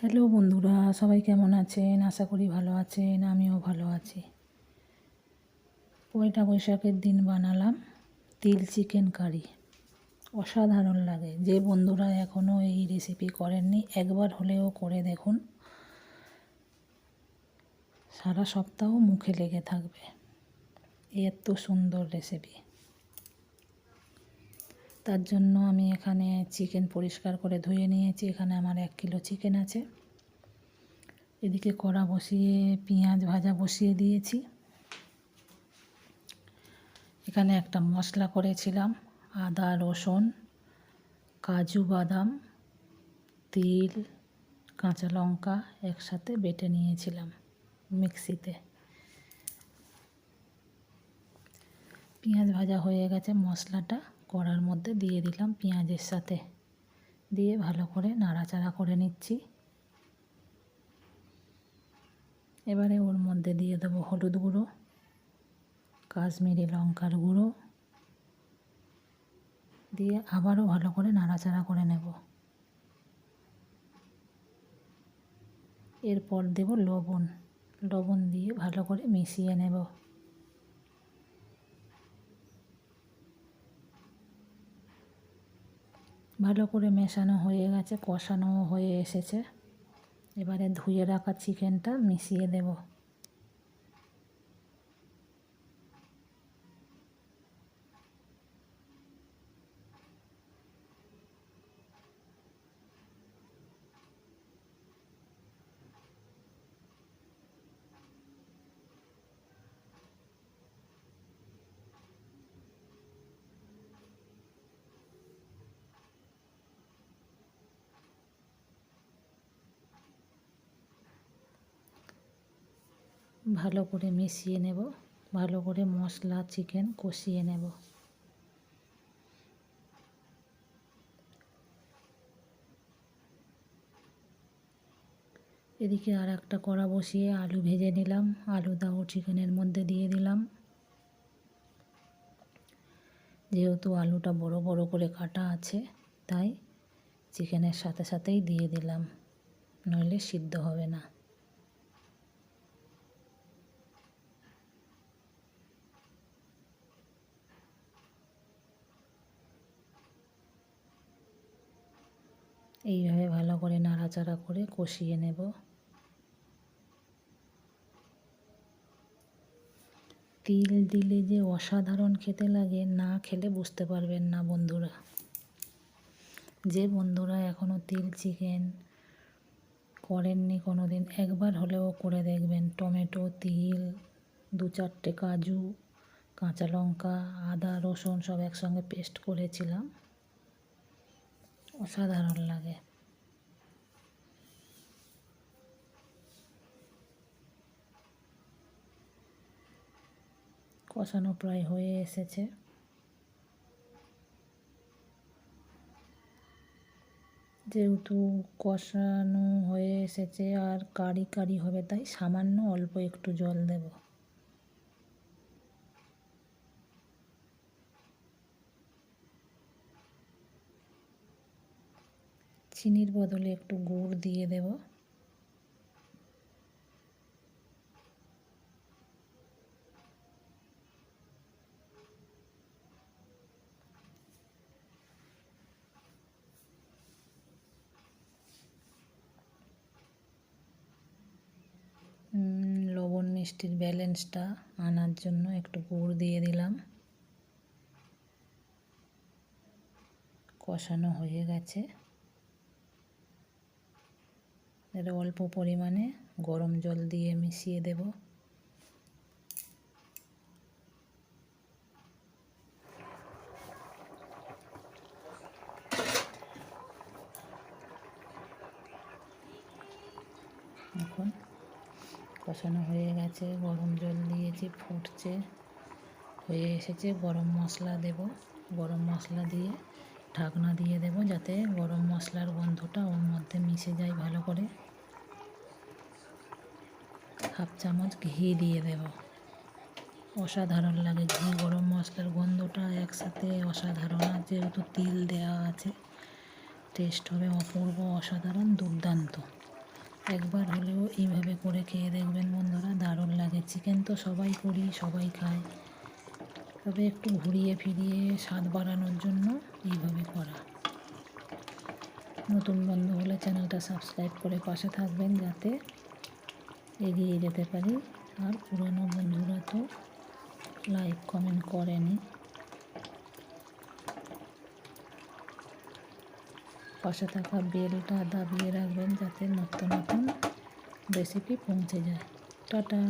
Hello বন্ধুরা, সবাই কেমন আছেন? আশা করি ভালো আছেন, আমিও ভালো আছি। পয়লা বৈশাখের দিন বানালাম, তিল চিকেন কারি। অসাধারণ লাগে। যে বন্ধুরা এখনও এই রেসিপি করেননি, একবার হলেও করে দেখুন। সারা সপ্তাহ মুখে লেগে থাকবে। এত সুন্দর রেসিপি তার জন্য আমি এখানে চিকেন পরিষ্কার করে ধুয়ে নিয়েছি। এখানে আমার এক কিলো চিকেন আছে। এদিকে কড়া বসিয়ে, পেঁয়াজ ভাজা বসিয়ে দিয়েছি। এখানে একটা মশলা করেছিলাম, আদা, রসুন, কাজু, বাদাম, তিল, কাঁচা লঙ্কা একসাথে বেটে নিয়েছিলাম মিক্সিতে। পেঁয়াজ ভাজা হয়ে গেছে, মশলাটা কড়ার মধ্যে দিয়ে দিলাম পেঁয়াজের সাথে। দিয়ে ভালো করে নাড়াচাড়া করে নিচ্ছি। এবারে ওর মধ্যে দিয়ে দেবো হলুদ গুঁড়ো, কাশ্মীরি লঙ্কার গুঁড়ো। দিয়ে আবারও ভালো করে নাড়াচাড়া করে নেব। এরপর দেব লবণ। লবণ দিয়ে ভালো করে মিশিয়ে নেব। ভালো করে মেশানো হয়ে গেছে কষানোও হয়ে এসেছে। এবারে ধুয়ে রাখা চিকেনটা মিশিয়ে দেব। ভালো করে মিশিয়ে নেব। ভালো করে মশলা চিকেন কষিয়ে নেব। এদিকে আর একটা কড়া বসিয়ে আলু ভেজে নিলাম। আলুটাও চিকেনের মধ্যে দিয়ে দিলাম। যেহেতু আলুটা বড় বড় করে কাটা আছে, তাই চিকেনের সাথে সাথেই দিয়ে দিলাম। নইলে সিদ্ধ হবে না। এইভাবে ভালো করে নাড়াচাড়া করে কষিয়ে নেব। তিল দিলে যে অসাধারণ খেতে লাগে, না খেলে বুঝতে পারবেন না বন্ধুরা। যে বন্ধুরা এখনও তিল চিকেন করেননি কোনো দিন একবার হলেও করে দেখবেন। টমেটো, তিল, দু চারটে কাজু, কাঁচা লঙ্কা, আদা, রসুন সব একসঙ্গে পেস্ট করেছিলাম। অসাধারণ লাগে। কষানো প্রায় হয়ে এসেছে। যেহেতু কষানো হয়ে এসেছে আর কারি কারি হবে, তাই সামান্য অল্প একটু জল দেব। চিনির বদলে একটু গুড় দিয়ে দেব। লবণ মিষ্টির ব্যালেন্সটা আনার জন্য একটু গুড় দিয়ে দিলাম। কষানো হয়ে গেছে। এর অল্প পরিমাণে গরম জল দিয়ে মিশিয়ে দেব। এখন কষানো হয়ে গেছে, গরম জল দিয়েছি ফুটছে, হয়ে এসেছে, গরম মশলা দেব। গরম মশলা দিয়ে ঢাকনা দিয়ে দেব যাতে গরম মশলার গন্ধটা ওর মধ্যে মিশে যায় ভালো করে। হাফ চামচ ঘি দিয়ে দেব। অসাধারণ লাগে ঘি, গরম মশলার গন্ধটা একসাথে অসাধারণ। আর যেহেতু তিল দেওয়া আছে, টেস্ট হবে অপূর্ব, অসাধারণ, দুর্দান্ত। একবার হলেও এইভাবে করে খেয়ে দেখবেন বন্ধুরা, দারুণ লাগে। চিকেন তো সবাই করি, সবাই খায়। তবে একটু ঘুরিয়ে ফিরিয়ে স্বাদ বাড়ানোর জন্য এইভাবে করা। নতুন বন্ধু হলে চ্যানেলটা সাবস্ক্রাইব করে পাশে থাকবেন যাতে এগিয়ে যেতে পারি। আর পুরনো বন্ধুরা তো লাইক, কমেন্ট করেনি। পাশে থাকা বেলটা দাবিয়ে রাখবেন যাতে নতুন নতুন রেসিপি পৌঁছে যায়। টাটা!